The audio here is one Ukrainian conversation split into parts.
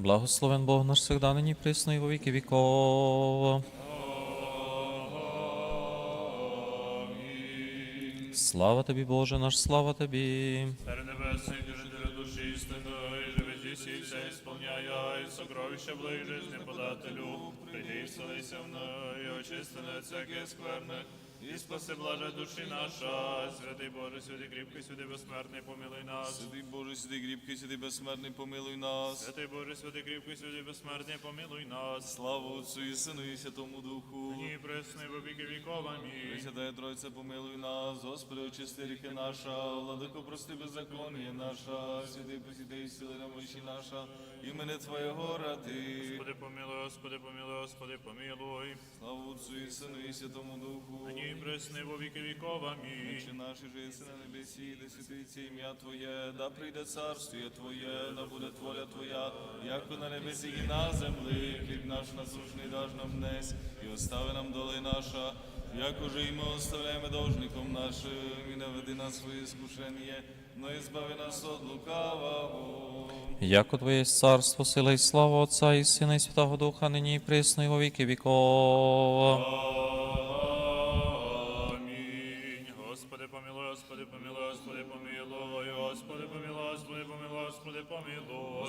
Благословен Бог наш всегда, нині присно і во віки віков. Слава тобі, Боже наш, слава тобі. Царь небесный, держитель души истинной, живи здесь и все исполняя, и сокровища благой жизни подателю, приди и вселися в ней, очистены от всякие скверны, и спаси блаже души наша, святый Боже, святый крепкий, святый бессмертный, помилуй нас. Святий Боже, святий кріпкий, святий безсмертний, помилуй нас. Святый Боже, святый крепкий, святый бессмертный, помилуй нас. Слава Отцю і Сину і Святому Духу. Нині і пресний во віки віков, амінь. Пресвятая Тройця, помилуй нас, Господи, очисти ріхи наша, владико, прости беззаконня наша, святий посіди, сили на мощі наша, імени Твоєго ради. Господи, помилуй, Господи, помилуй, Господи, помилуй. Слава Отцю і Сину і Святому Духу. Нині і пресний во віки віков, амінь. Отче наш, же єси на небесі, да святиться ім'я Твоє, да прийде царствіє Твоє, да буде воля Твоя, як на небесі і на землі. Хліб наш насущний даж нам днес, і остави нам доли наша, як уже і ми оставляємо должником нашим, і не веди нас в своє скушення, но і збави нас від лукавого. Яко Твоє царство, сила і слава Отця і Сина, і Святого Духа, нині і присно і во віки віков.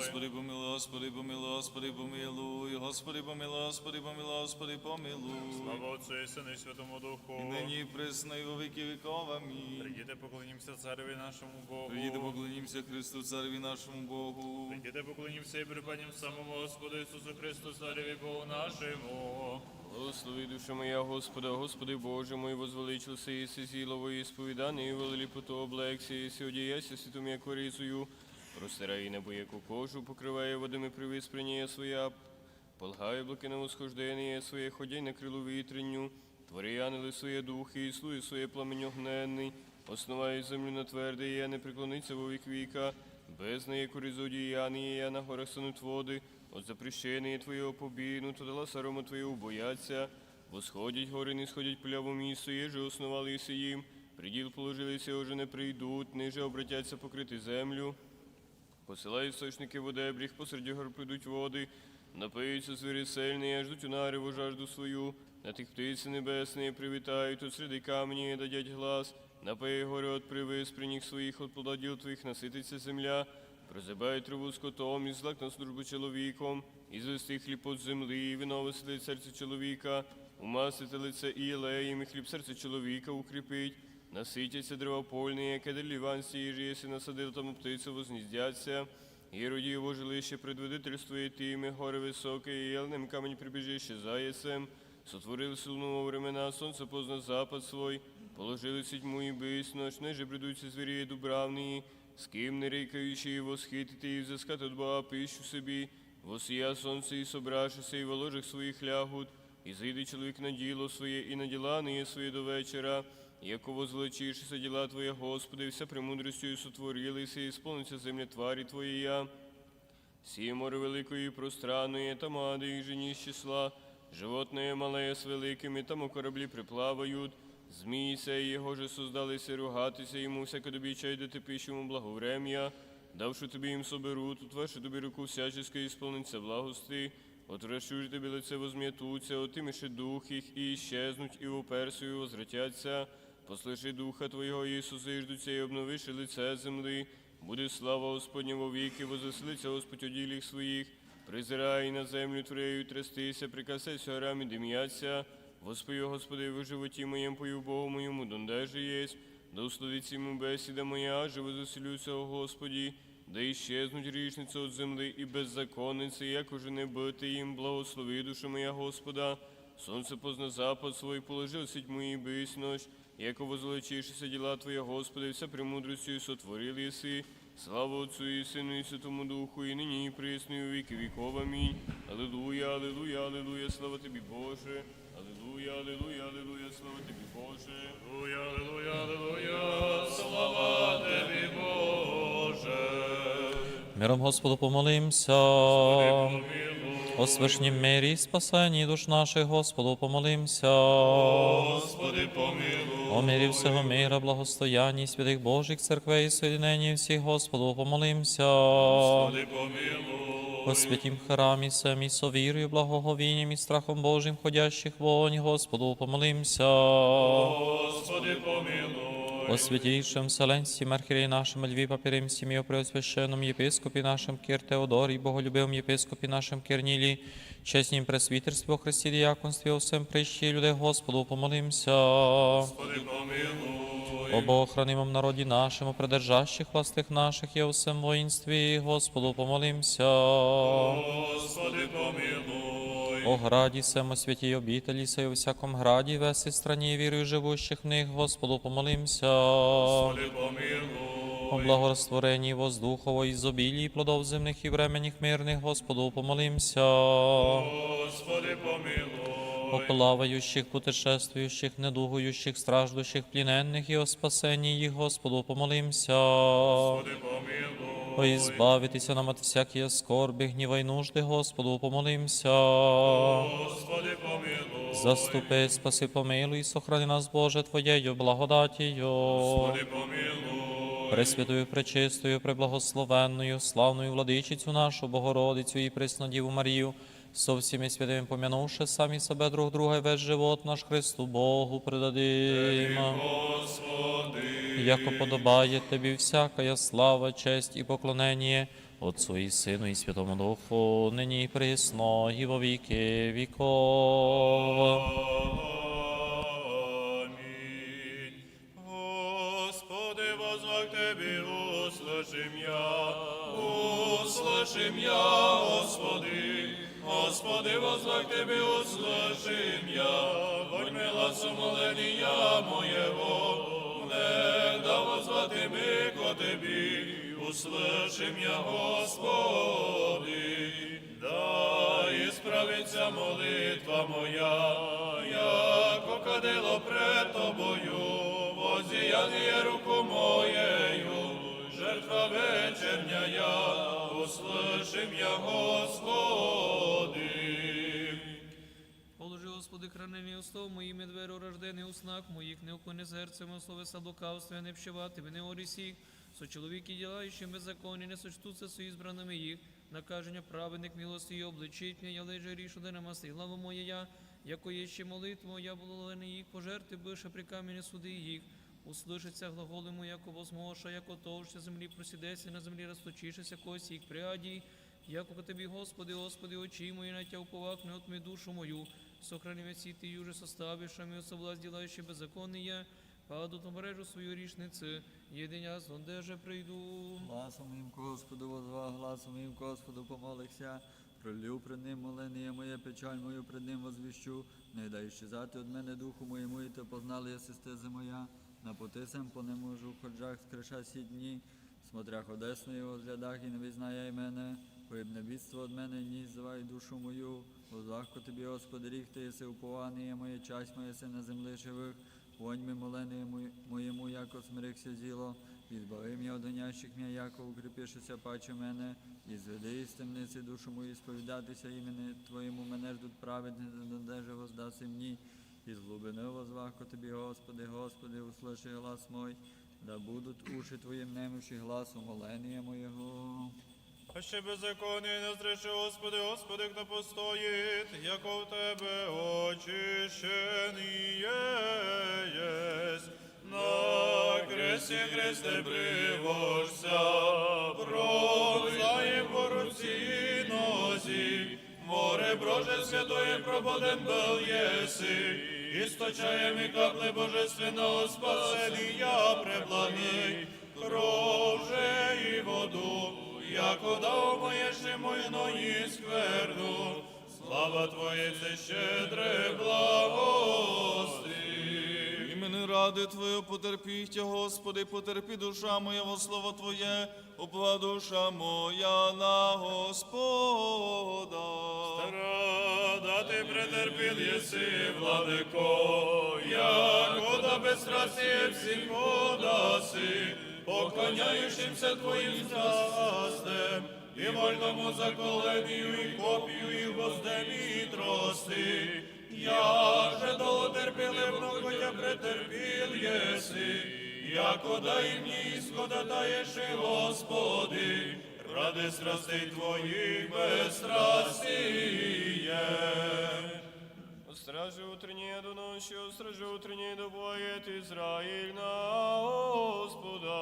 Господи помилуй, Господи помилуй, Господи помилуй, Господи помилуй, Господи помилуй, Господи помилуй. Слава Отцю і Сину і Святому Духу. І нині і присно, і во віки віков, амінь. Прийдіте, поклонімося цареві нашому Богу. Приїде, поклонімося Христу, Цареві нашому Богу. Прийдіте, поклонімося і припадім самому Господу Ісусу Христу, цареві Богу нашому. Благослови душа моя Господа, Господи Боже мой, возвеличился и силово исповедание, и велипоту облегся, и одеяся святом я корицею, простирай небо кожу, покриває водами привиспрення своя, полгай облаки на восхождення своє, ходяй на крилу вітренню, твори ангели своє духи, і своє пламень огненний, основай землю на тверде, я не преклониться во вік віка, без неї коризодіяні, я на горах стануть води, от запрещення Твоєго побійну, то дала сарому Твоєго бояться, восходять гори, не сходять пляво місто, єже основалися їм, приділ положилися, уже не прийдуть, ниже обратяться покрити землю. Посилай істочники водебріг, посеред гор прийдуть води, напиються звірі сильні, ждуть у нареву жажду свою, на тих птиці небесні привітають, от серед камені дадять глас, напої гори от привис при них своїх, от плода твоїх насититься земля, прозибай траву скотом, і злак на службу чоловіком, і звести хліб от землі, і вино веселить серце чоловіка, умасити лице і єлеєм, і хліб серце чоловіка укріпить, наситяться дрова польні, яке ліван сіжі, єси насадив тому птицю возніздяться, і роді його жилище предводительствує тими, гори високе, і єлним камінь прибіжище заєцем, сотворили силного времена, сонце позна запад свой, положили тьму і бись, ночь, неже бредуться звірі дубравні, з ким не рейкаючи, восхитити і взискати от Бога пищу собі, восія сонце і собрашися, і в ложах своїх лягут, і зайде чоловік на діло своє, і на діла не є своє до вечора, яко возвеличишся діла Твоє, Господи, вся премудрістю сотворилися, і сповниться земля тварі Твоєя. Сі море великої пространної, там ади їх жені з числа, животне мале з великими, там у кораблі приплавають, змійся, і його же создалися ругатися, йому всякодобіча йдете пищому благоврем'я, давши тобі їм соберут, утверши тобі руку всяческа і сповниться благости, отвращу ж тобі лице возм'ятуться, отиміши дух їх і щезнуть, і уперсою возвратяться, послиши духа Твого, Ісуса, і ждуться, і обновиши лице земли, Буде слава Господня во віки, возвеселиться Господь у діліх своїх, призирай на землю творею, трястися, прикасайся горам і дим'яться, Воспою, Господи, в животі моєму пою Богу моєму, донде же єсть, да условиться йому бесіда моя, живо заселюся, о Господі, да іщезнуть річниця от земли і беззаконниці, як уже не бити їм, благослови душа моя Господа, сонце позна запад свой, положив сіть мої бись ночь, яко возвеличишися діла Твоя, Господи, вся премудростю сотворил єси. Слава Отцю і Сину і Святому Духу, і нині, і присно, і віки віков. Амінь. Алілуя, алілуя, алілуя, слава Тобі, Боже. Алілуя, алілуя, алілуя, слава Тобі, Боже. Аллилуйя, аллилуйя, аллилуйя, слава Тобі, Боже. Миром Господу помолимся. О свишнім мирі, і спасенні душ наших, Господу помолимся. Господи, помилуй. О мирі всього мира, благостоянні святих Божих церквей соєдненні всіх, Господу помолимся. Господи, помилуй. О святім храмі семі совірою, благоговінням і страхом Божим ходящих вонь, Господу помолимся. Господи, помилуй. О святейшем Вселенстве Архиереи нашем Льве Папиримсем и о преосвященном епископе нашем Кир Теодоре и боголюбивом епископе нашем чеснім пресвітерстві, о Христі діяконстві, о всем прищі людей Господу помолимся. Господи, помилуй. О Богохранимом народі нашим, о придержащих властих наших і о всем воїнстві, Господу помолимся. Господи, помилуй. О граді сем, о святій обітелі, сей у всяком граді, весі страні вірою живущих в них, Господу помолимся. Господи, О помилуй. благорастворенні воздухово ізобілії плодов земних і временних мирних, Господу помолимся. Господи, помилуй. О плавающих, путешествующих, недугующих, страждущих, пліненних і о спасенні їх, Господу помолимся. Господи, помилуй. О ізбавитися нам от всякої скорби, гніва й нужди, Господу помолимся. Господи, помилуй. Заступи, спаси, помилуй, сохрани нас, Боже, Твоєю благодатію. Господи, помилуй. Пресвятую, пречистою, преблагословенною, славною владичицю нашу, Богородицю і Преснодіву Марію, со всіми святими помянувши самі себе друг друга і весь живот наш Христу Богу предадим. Господи, Яко подобає Тобі всякая слава, честь і поклонення Отцу і Сину і Святому Духу, нині і присно, і во віки віков. Амінь. Господи, возвах Тебе, услышим я, услышим я, Господи. Господи, возвах Тебе, услышим я, будь мила сомоления моего, не да возвати ми ко Тебі, услышим я, Господи. Да ісправиться молитва моя, яко кадило пред тобою, возіяння руку моєю, жертва вечерня я, услышим я, Господи. Господи, хранені устов моїми дверо рождений у снах моїх, не уклони серце моє словеса лукавства, не вщивати мене орісі, со чоловіки ділаючи беззаконні, не сочтуться з ізбраними їх, накаження праведник милості і обличить мене, я лежа рішу, де намаси глава моя я, яко є ще молитву, я благословений їх, пожерти бише при камені суди їх, услышаться глаголи му, яко возмоша, яко товще землі просідеться, на землі розточишися, косі їх приаді, Яко тобі, Господи, Господи, очі мої на тя уповах, не отми душу мою. Сохрани меня си ты уже составишь, а мою совласть делающий беззаконные, паду на мережу свою річниці, єдиня зонде же прийду. Гласом моїм Господу возва, гласом моїм Господу помолився. Пролю пред ним молення моє, печаль мою пред ним возвіщу. Не дай щезати від мене духу моєму, і то познали я стези моя. На поти сем по не можу, ходжах скриша сі дні. Смотря ходесно його взглядах і не визнає й мене. Поєбнебітство від мене ні звай душу мою. Возвахко тобі, Господи, ріг єси упований, є моє часть моє си на землі живих. Вонь ми молени моєму, яко смирихся зіло. Відбави м'я од гонящих м'я, яко укріпишися паче мене, і зведи із темниці душу мою сповідатися імені Твоєму мене ждуть праведні, додеже воздаси мені. Із глибини возвахко тобі, Господи, Господи, услыши глас мой, да будуть уші Твоїм немощі гласу молення моєго. А ще беззаконні не зрече, Господи, Господи, хто постоїть, яко в Тебе очищений. На кресті Христе привожся, пронзає по руці нозі, море Боже святое прободен был єси, істочає ми капли божественного спасення преблагий, кров же і воду, яко моє ще мойної скверну, слава Твоє це щедре благости. Імени ради Твою потерпіть, Господи, потерпі душа моя во слово Твоє, упова душа моя на Господа. Страдати претерпіл єси, владико, яко да безстрастіє всім подаси, поклоняючимся Твоїм страстем, і вольному заколенію, і копію, і гвоздем, і трости. Я же долотерпіливно, хотя претерпіл єси, яко дай мені ісхода даєш, і, Господи, ради страстей твоїх безстрастіє. Стражи утреннее до ночи, стражи утреннее добывает Израиль на Господа.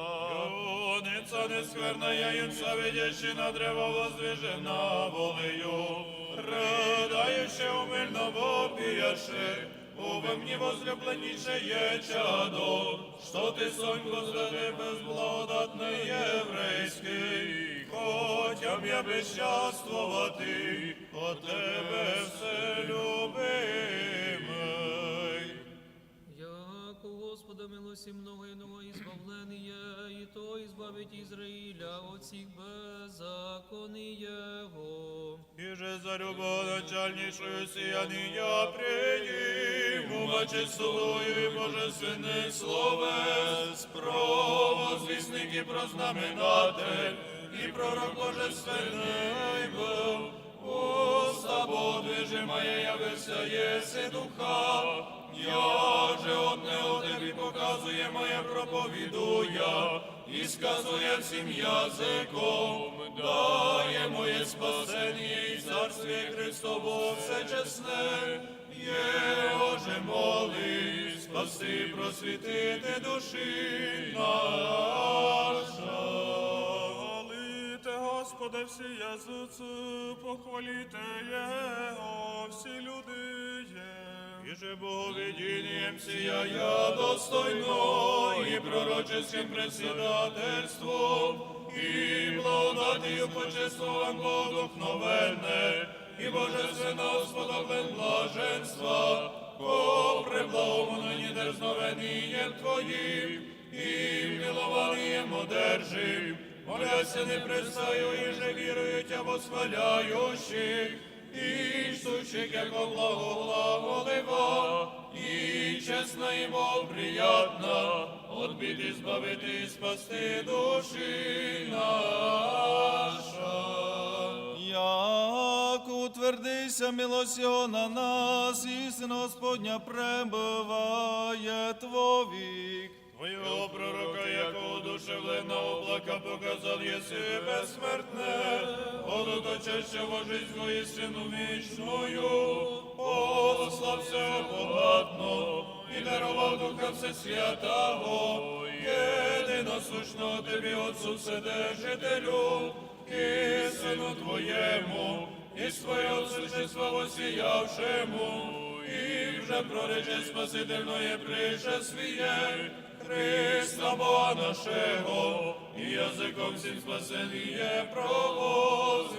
Юниця нескверна яйця, видящи на древо воздвижена волею, ридаючи умильно вопіяши, Уве мені возлюбленіше є чадо, що ти сонько зради безблагодатний єврейський, хотям я безчаствувати, от тебе все любимий. Яко у Господа милості много иного избавление, и то избавить Израиля от всех беззаконий Его. І же за любов начальнішою сіяння приїм, умаче солою і божественних словес, про возвісник і про знаменатель, і пророк божественний був. Уста подвижи моє явися єси духа, я же одне у тобі показує моє проповідуя, і сказує всім язиком, дає моє спасення і царстві Христово все чесне, Його же моли, спаси, просвітити душі. Господа всі язиці, похваліте Його, всі люди є. І же Боговидінням сія я достойно, і пророческим председательством, і благодатію почествован Богодухновенне, і божественно сподобен блаженства, по преблагому нині дерзновенінням Твоїм, і милованием одержим, моляся не престаю, і же вірують, а восхваляющих, і штучек, яко благоголова, і чесна і мов приятна, от біди збавити і спасти душі наша. Як утвердися милость Його на нас, істина Господня пребыває Твовік. Твоего пророка, яко удушевлено облака показал, если бессмертне, воду точащего жизнь истину вечную, послав все благодатно, и даровал Духа Всесвятого, єдиносущного Тобі, Отцу Вседержителю, і Сину Твоєму, і своє Отцевства восіявшему, і вже прорече спасительное пришествие Христа Бога нашего, і язиком всім спасеніє провозвісти.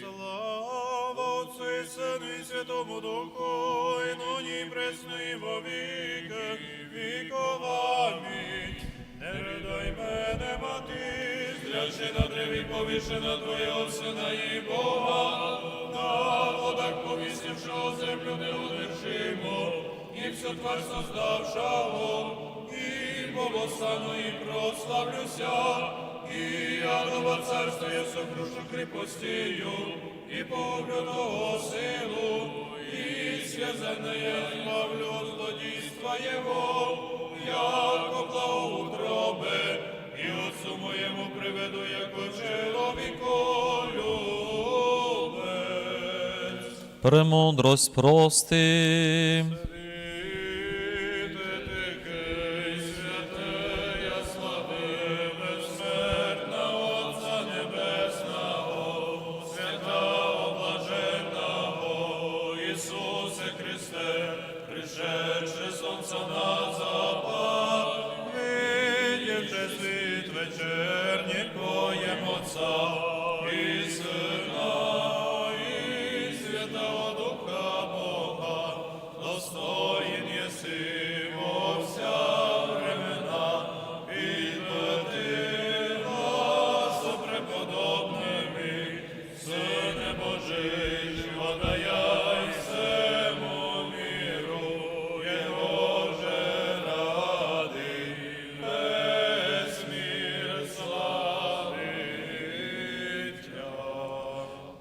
Слава Отцу і Сину і Святому Духу, і нині пресно і во віки віков. Амінь. Не ридай мене, мати, зрячи на древі повішена Твоєго Сина і Бога, на водах повісившого землю неудержимо, і всю тварь создавшого, і повостану і прославлюся, і я нова царствує сокрушу крепостію, і поглядного силу, і связанное избавлю от Його, яко благоутробе, і отцу моєму приведу, яко чоловіколюбець. Премудрость прости.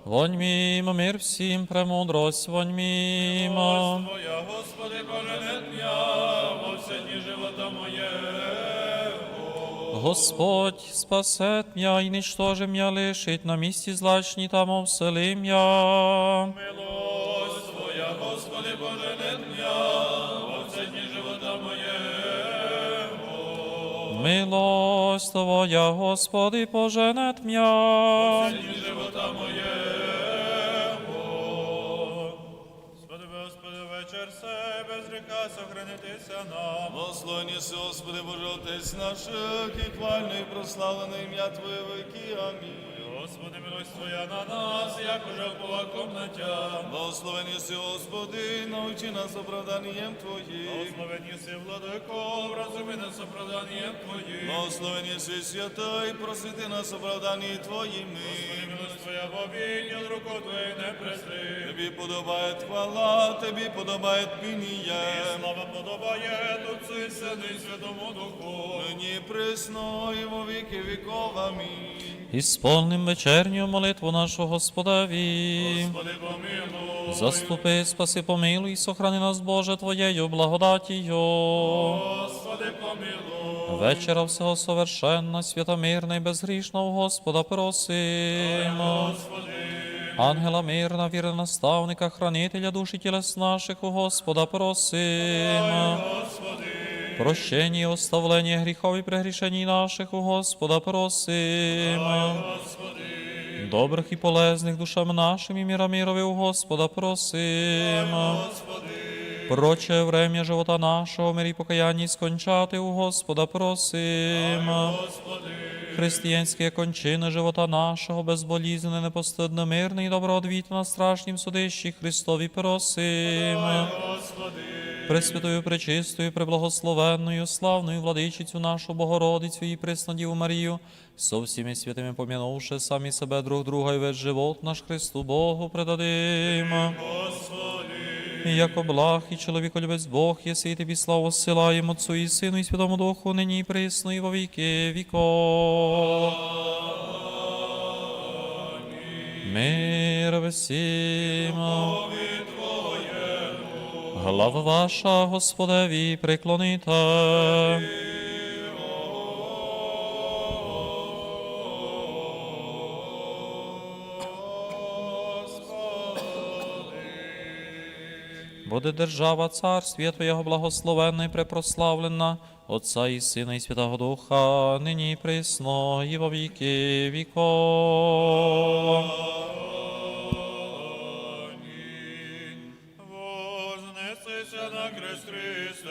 Вонь мимо, мир всім, премудрость, вонь мимо. Господь спасет м'я і ничтоже м'я лишить, на місці злачні там овселим я. Милость Твоя, Господи, Боже, не дня, во все дні живота моєго. Милость Твоя, Господи, поженет м'я. Дні живота моєго. Гріха сохранитися нам. Благословені си, Господи, Боже, Отець наших, і хвальний, прославлений ім'я Твоє веки. Амінь. Господи, милость Твоя на нас, як уже впова комнатя. Благословені си, Господи, научи нас оправданням Твоїм. Благословені си, владико, розуми нас оправданням Твоїм. Благословені си, святий, просити нас оправданні Твоїми. Милость Твоя в обіділ, руку Твою не прести. Тобі подобає хвала, Тобі подобає пініє. Слава подобає Отцу і Сину і Святому Духу. Нині присно і во віки віков. Амінь. Ісполним вечерню молитву нашу Господеві. Господи, помилуй. Заступи, спаси, помилуй, сохрани нас, Боже, Твоєю благодатію. Господи, помилуй. Вечера всього совершенна, святомирна і безгрішна у Господа просимо. Ангела мирна, віра наставника, хранителя душі тілес наших у Господа просимо. Прощення і оставлення гріхов і прегрішень наших у Господа просимо. Добрих і полезних душам нашим і міра мірові у Господа просимо. Проче врем'я живота нашого, мирі покаянні скончати у Господа просимо. Християнські кончини живота нашого, безболізне, непостидно, мирне і доброодвіт на страшнім судищі Христові просимо. Пресвятою, пречистою, преблагословенною, славною владичицю нашу Богородицю і Преснодіву Марію, со всіми святими пом'янувши самі себе друг друга і весь живот наш Христу Богу предадимо. І Яко благ і чоловіколюбець Бог, єси і тобі славу силаємо Отцу і Сину і Святому Духу, нині і присно, і во віки віков. Мир всім. Глава ваша, Господеві, приклоніте. Буде держава царствія Твоєго благословенна і препрославлена, Отця і Сина і Святого Духа, нині і присно, і во віки віков.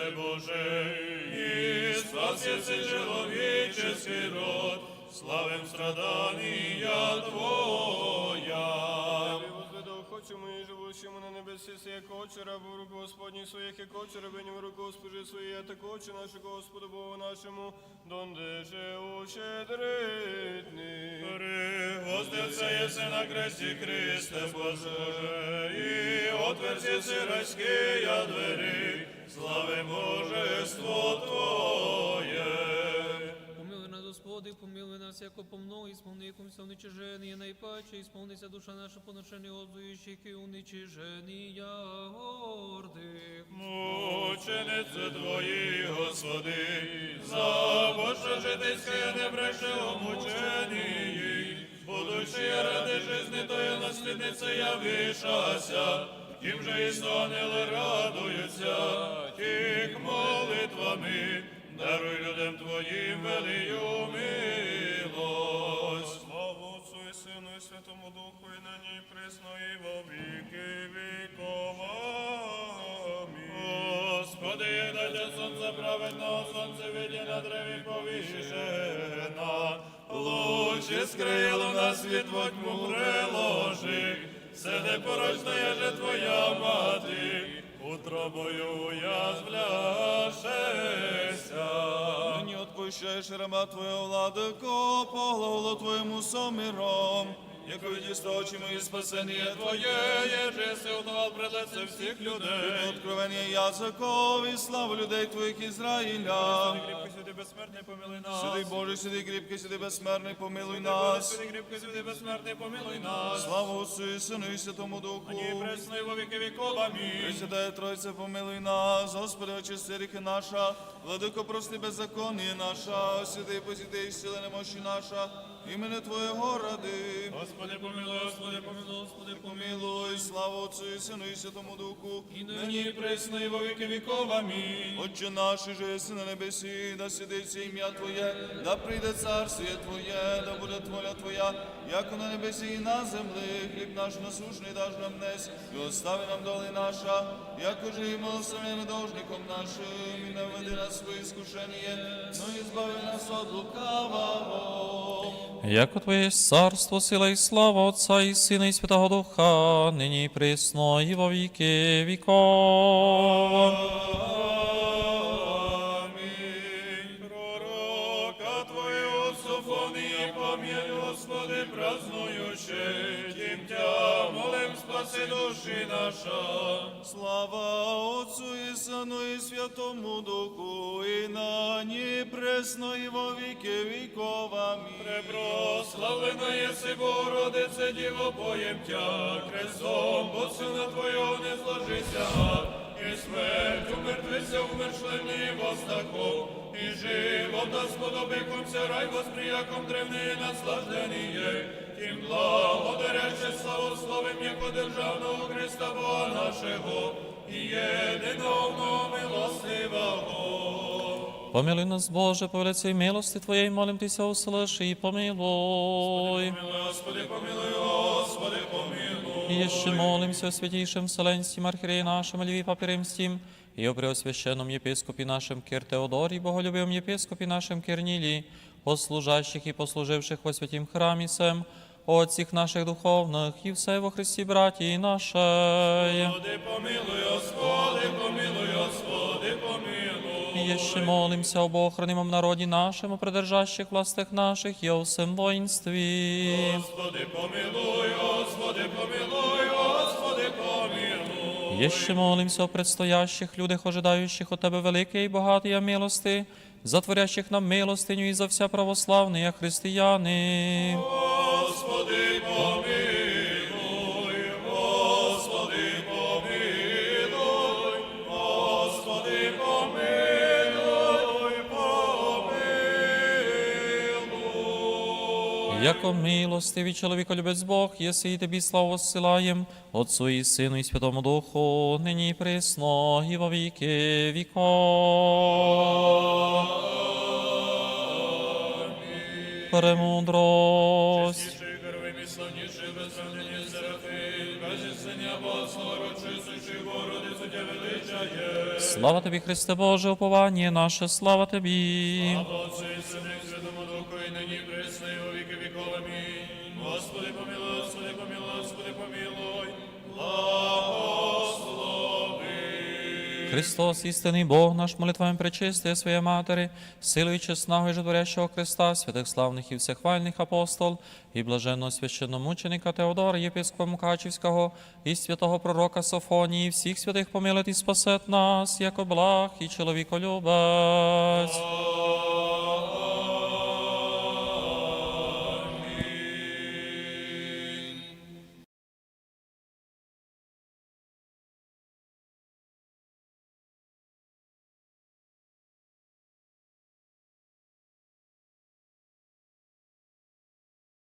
Христе Боже, і спасеться человеческий род, славим страдания Твоя. Хочемо і живущому на небесі, як очі рабу рук Господні своїх, як рабиню в руку Госпожи своїй, а так очі наші Господу Богу нашому, донде же ущедритни. Вознесся єси на кресті Христе Боже, і отверзися райські двері, слави Божество Твоє. Помилуй нас, Господи, помилуй нас, яко помно, ісполником все уничижені, найпаче, ісполнися душа наша поношення обзуючих і уничиження гордих. Мученице Твої, Господи, за Боже житейське не бреше у будучи ради жизни Тої насліднице явишася, тим же і сонили радуються, тих молитвами, даруй людям Твоїм велию милость. Славу Отцу і Сину і Святому Духу, і нині і присно, і во віки віков. Господи, дайте сонце праведного, сонце виді на древі повішена. Лучі скрило на світ во тьму приложи, все непорочна же Твоя мати, утробою я звляшеся. Нині отпущаєш рема Твоєго владико, по голову Твоєму соміром, яко видишь очи мои спасение Твое, еже се удавал пред лице всех людей. Откровение языков и славу людей Твоих Израиля. Кріпкий святий безсмертний, помилуй нас. Святий Боже, святий кріпкий, святий безсмертний, помилуй нас. Святий кріпкий святий безсмертний, помилуй нас. Слава Отцу і Сину і Святому Духу. Ні, пресно і во віки віков, амінь. Пресвятая Тройце, помилуй нас, Господи, очисти гріхи наша, владико, прости беззаконніє наша, святий посіти і сили немощі наша, імени Твоєго ради. Господи, помилуй, Господи, помилуй, Господи, помилуй. Слава Отцу і Сину і Святому Духу, І нині і присно, і во віки віков, амінь. Отче наш, же єси на небесі, да сидиться ім'я Твоє, да прийде царствіє Твоє, да буде воля Твоя, як на небесі і на землі, хліб наш насушний даж нам днес, і остави нам доли наша, як уже і милосердним должником нашим, і не введи нас в іскушення, но і збави нас від лукавого. Яко Твоє царство, сила і слава Отця і Сина і Святого Духа, нині і присно, і во віки віков. Наша. Слава Отцу і Сину і Святому Духу, і нині пресно, і во віки віков. Амінь. Препрославлена єси, Богородице, Діво, поємтя, крестом, бо сина Твого не зложися, і смерть умертвися, умершлений востаком, і живота сподобикомся, рай восприяком древний наслажденіє, тим благодаряще славословим, яко державного Христа Бога нашого, і єдиного милостивого. Помилуй нас, Боже, по великій милости Твоєї, молим Тися, услыши і помилуй. Помилуй, Господи, помилуй, Господи, помилуй. И еще молимся о святейшем Вселенским архиерее нашем Льве Папе Римским, и о преосвященном епископе нашем Кир боголюбивом епископе нашем Кирнилии, о служащих и послуживших во святім храмі сем, о отцах наших духовных, и все во Христе братья нашей. Господи, помилуй, Господи, помилуй, Господи, помилуй. И еще молимся об охранимом народе нашем, о придержащих властях наших, и о всем воинстве. Господи, помилуй, Господи, помилуй, Господи, помилуй. Еще молимся о предстоящих людях, ожидающих от Тебе великие и богатые милости, затворящих нам милостиню и за вся православные християни. Яко милостивий чоловіколюбець Бог, єси і тобі славу воссилаєм, Отцу і Сину і Святому Духу, нині і присно, і во віки віков. Премудрость. Слава тобі, Христе Боже, уповання наше, слава тобі. Отцю і Сину і Святому нині присно, і во віки віков. Амінь. Господи, помилуй, Господи, помилуй, Господи, помилуй. Благослови. Христос, істинний Бог наш, молитвами пречистия своєї Матері, силою і животворящого Христа, святих славних і всехвальних апостол, і блаженного священномученика Теодора, єпископа Мукачівського, і святого пророка Софонії, всіх святих помилить і спасет нас, як благ і чоловіколюбець.